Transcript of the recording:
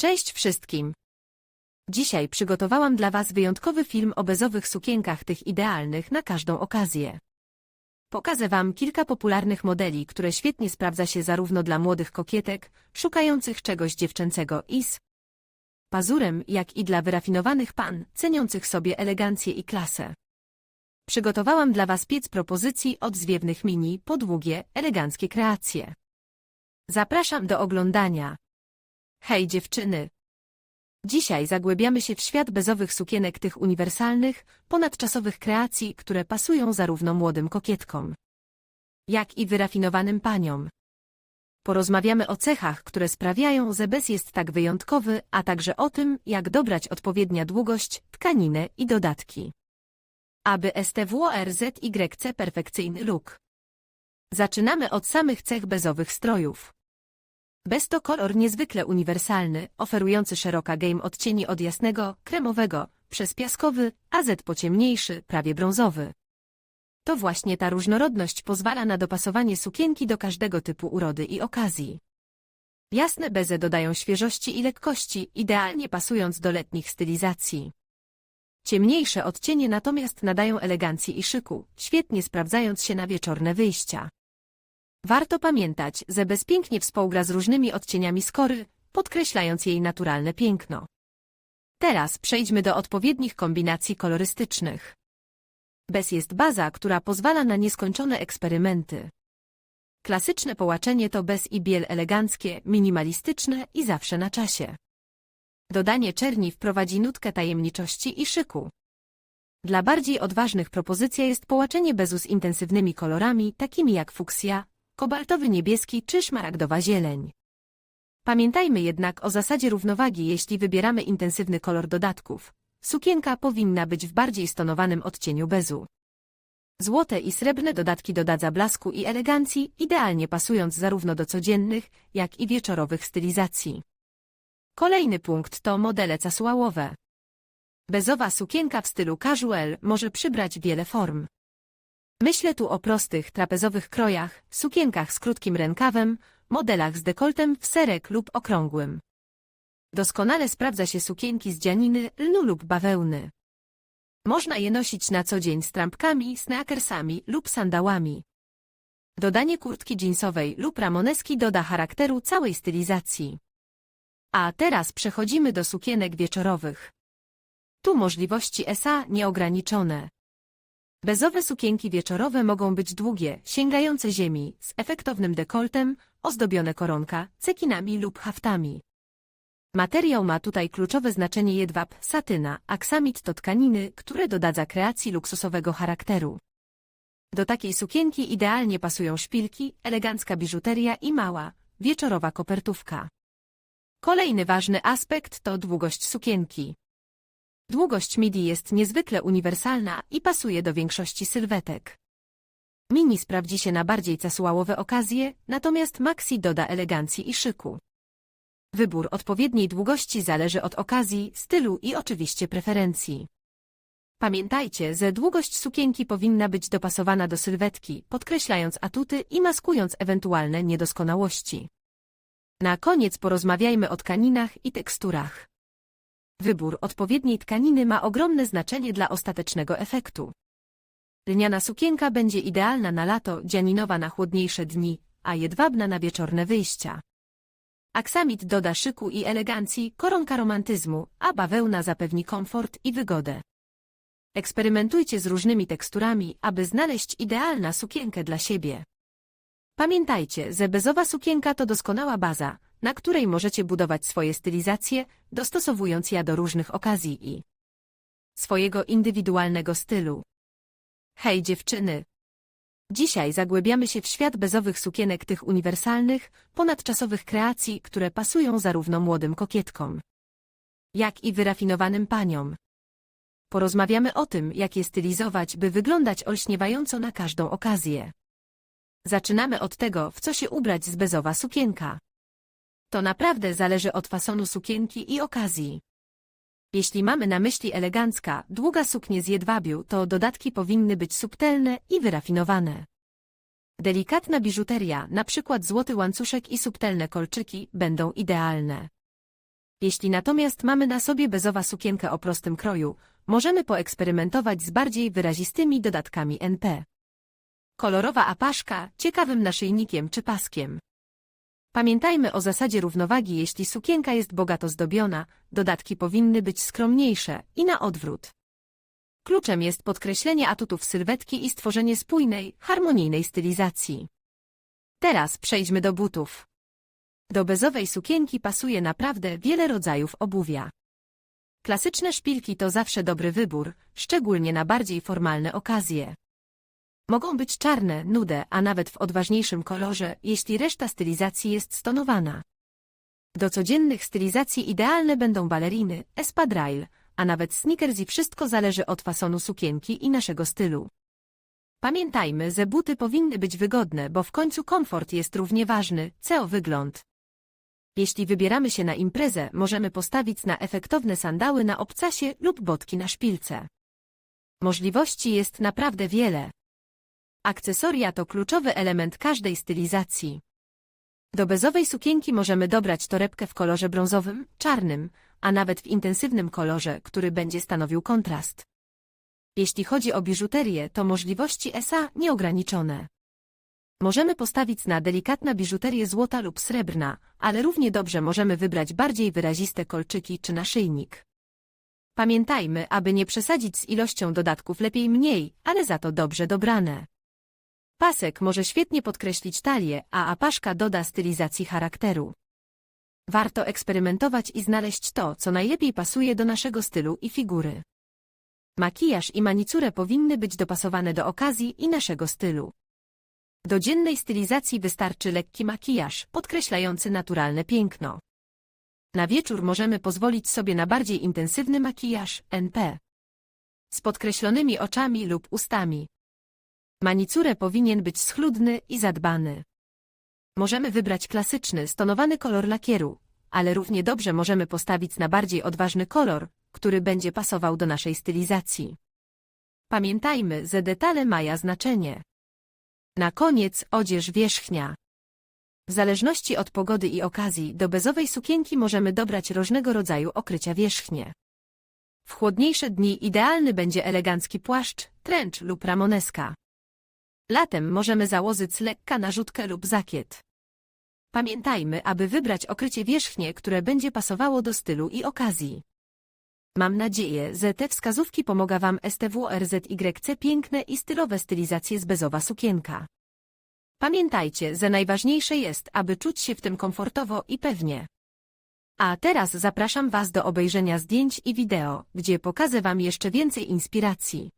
Cześć wszystkim! Dzisiaj przygotowałam dla Was wyjątkowy film o bezowych sukienkach tych idealnych na każdą okazję. Pokażę Wam kilka popularnych modeli, które świetnie sprawdza się zarówno dla młodych kokietek, szukających czegoś dziewczęcego i z pazurem, jak i dla wyrafinowanych pan, ceniących sobie elegancję i klasę. Przygotowałam dla Was piec propozycji od zwiewnych mini po długie, eleganckie kreacje. Zapraszam do oglądania. Hej dziewczyny! Dzisiaj zagłębiamy się w świat bezowych sukienek tych uniwersalnych, ponadczasowych kreacji, które pasują zarówno młodym kokietkom, jak i wyrafinowanym paniom. Porozmawiamy o cechach, które sprawiają, że bez jest tak wyjątkowy, a także o tym, jak dobrać odpowiednia długość, tkaninę i dodatki. Aby STWRZYC perfekcyjny look. Zaczynamy od samych cech bezowych strojów. Bez to kolor niezwykle uniwersalny, oferujący szeroka game odcieni od jasnego, kremowego, przez piaskowy, a Z po ciemniejszy, prawie brązowy. To właśnie ta różnorodność pozwala na dopasowanie sukienki do każdego typu urody i okazji. Jasne bezy dodają świeżości i lekkości, idealnie pasując do letnich stylizacji. Ciemniejsze odcienie natomiast nadają elegancji i szyku, świetnie sprawdzając się na wieczorne wyjścia. Warto pamiętać, że bez pięknie współgra z różnymi odcieniami skory, podkreślając jej naturalne piękno. Teraz przejdźmy do odpowiednich kombinacji kolorystycznych. Bez jest baza, która pozwala na nieskończone eksperymenty. Klasyczne połaczenie to bez i biel eleganckie, minimalistyczne i zawsze na czasie. Dodanie czerni wprowadzi nutkę tajemniczości i szyku. Dla bardziej odważnych propozycja jest połaczenie bezu z intensywnymi kolorami, takimi jak fuksja, kobaltowy niebieski czy szmaragdowa zieleń. Pamiętajmy jednak o zasadzie równowagi, jeśli wybieramy intensywny kolor dodatków. Sukienka powinna być w bardziej stonowanym odcieniu bezu. Złote i srebrne dodatki dodadza blasku i elegancji, idealnie pasując zarówno do codziennych, jak i wieczorowych stylizacji. Kolejny punkt to modele casuałowe. Bezowa sukienka w stylu casual może przybrać wiele form. Myślę tu o prostych, trapezowych krojach, sukienkach z krótkim rękawem, modelach z dekoltem w serek lub okrągłym. Doskonale sprawdza się sukienki z dzianiny, lnu lub bawełny. Można je nosić na co dzień z trampkami, snackersami lub sandałami. Dodanie kurtki jeansowej lub ramoneski doda charakteru całej stylizacji. A teraz przechodzimy do sukienek wieczorowych. Tu możliwości SA nieograniczone. Bezowe sukienki wieczorowe mogą być długie, sięgające ziemi, z efektownym dekoltem, ozdobione koronka, cekinami lub haftami. Materiał ma tutaj kluczowe znaczenie jedwab, satyna, aksamit to tkaniny, które dodadza kreacji luksusowego charakteru. Do takiej sukienki idealnie pasują szpilki, elegancka biżuteria i mała, wieczorowa kopertówka. Kolejny ważny aspekt to długość sukienki. Długość midi jest niezwykle uniwersalna i pasuje do większości sylwetek. Mini sprawdzi się na bardziej casuałowe okazje, natomiast maxi doda elegancji i szyku. Wybór odpowiedniej długości zależy od okazji, stylu i oczywiście preferencji. Pamiętajcie, że długość sukienki powinna być dopasowana do sylwetki, podkreślając atuty i maskując ewentualne niedoskonałości. Na koniec porozmawiajmy o tkaninach i teksturach. Wybór odpowiedniej tkaniny ma ogromne znaczenie dla ostatecznego efektu. Lniana sukienka będzie idealna na lato, dzianinowa na chłodniejsze dni, a jedwabna na wieczorne wyjścia. Aksamit doda szyku i elegancji, koronka romantyzmu, a bawełna zapewni komfort i wygodę. Eksperymentujcie z różnymi teksturami, aby znaleźć idealna sukienkę dla siebie. Pamiętajcie, że bezowa sukienka to doskonała baza, na której możecie budować swoje stylizacje, dostosowując je do różnych okazji i swojego indywidualnego stylu. Hej dziewczyny! Dzisiaj zagłębiamy się w świat bezowych sukienek tych uniwersalnych, ponadczasowych kreacji, które pasują zarówno młodym kokietkom, jak i wyrafinowanym paniom. Porozmawiamy o tym, jak je stylizować, by wyglądać olśniewająco na każdą okazję. Zaczynamy od tego, w co się ubrać z bezowa sukienka. To naprawdę zależy od fasonu sukienki i okazji. Jeśli mamy na myśli elegancka, długa suknie z jedwabiu, to dodatki powinny być subtelne i wyrafinowane. Delikatna biżuteria, przykład złoty łańcuszek i subtelne kolczyki, będą idealne. Jeśli natomiast mamy na sobie bezowa sukienkę o prostym kroju, możemy poeksperymentować z bardziej wyrazistymi dodatkami NP. Kolorowa apaszka, ciekawym naszyjnikiem czy paskiem. Pamiętajmy o zasadzie równowagi, jeśli sukienka jest bogato zdobiona, dodatki powinny być skromniejsze i na odwrót. Kluczem jest podkreślenie atutów sylwetki i stworzenie spójnej, harmonijnej stylizacji. Teraz przejdźmy do butów. Do bezowej sukienki pasuje naprawdę wiele rodzajów obuwia. Klasyczne szpilki to zawsze dobry wybór, szczególnie na bardziej formalne okazje. Mogą być czarne, nude, a nawet w odważniejszym kolorze, jeśli reszta stylizacji jest stonowana. Do codziennych stylizacji idealne będą baleriny, espadrille, a nawet sneakers i wszystko zależy od fasonu sukienki i naszego stylu. Pamiętajmy, że buty powinny być wygodne, bo w końcu komfort jest równie ważny, co wygląd. Jeśli wybieramy się na imprezę, możemy postawić na efektowne sandały na obcasie lub botki na szpilce. Możliwości jest naprawdę wiele. Akcesoria to kluczowy element każdej stylizacji. Do bezowej sukienki możemy dobrać torebkę w kolorze brązowym, czarnym, a nawet w intensywnym kolorze, który będzie stanowił kontrast. Jeśli chodzi o biżuterię, to możliwości SA nieograniczone. Możemy postawić na delikatna biżuterię złota lub srebrna, ale równie dobrze możemy wybrać bardziej wyraziste kolczyki czy naszyjnik. Pamiętajmy, aby nie przesadzić z ilością dodatków lepiej mniej, ale za to dobrze dobrane. Pasek może świetnie podkreślić talię, a apaszka doda stylizacji charakteru. Warto eksperymentować i znaleźć to, co najlepiej pasuje do naszego stylu i figury. Makijaż i manicurę powinny być dopasowane do okazji i naszego stylu. Do dziennej stylizacji wystarczy lekki makijaż, podkreślający naturalne piękno. Na wieczór możemy pozwolić sobie na bardziej intensywny makijaż, NP. Z podkreślonymi oczami lub ustami. Manicurę powinien być schludny i zadbany. Możemy wybrać klasyczny, stonowany kolor lakieru, ale równie dobrze możemy postawić na bardziej odważny kolor, który będzie pasował do naszej stylizacji. Pamiętajmy, że detale mają znaczenie. Na koniec odzież wierzchnia. W zależności od pogody i okazji do bezowej sukienki możemy dobrać różnego rodzaju okrycia wierzchnie. W chłodniejsze dni idealny będzie elegancki płaszcz, trench lub ramoneska. Latem możemy założyć lekka narzutkę lub zakiet. Pamiętajmy, aby wybrać okrycie wierzchnie, które będzie pasowało do stylu i okazji. Mam nadzieję, że te wskazówki pomogą Wam STWRZYC piękne i stylowe stylizacje z bezowa sukienka. Pamiętajcie, że najważniejsze jest, aby czuć się w tym komfortowo i pewnie. A teraz zapraszam Was do obejrzenia zdjęć i wideo, gdzie pokażę Wam jeszcze więcej inspiracji.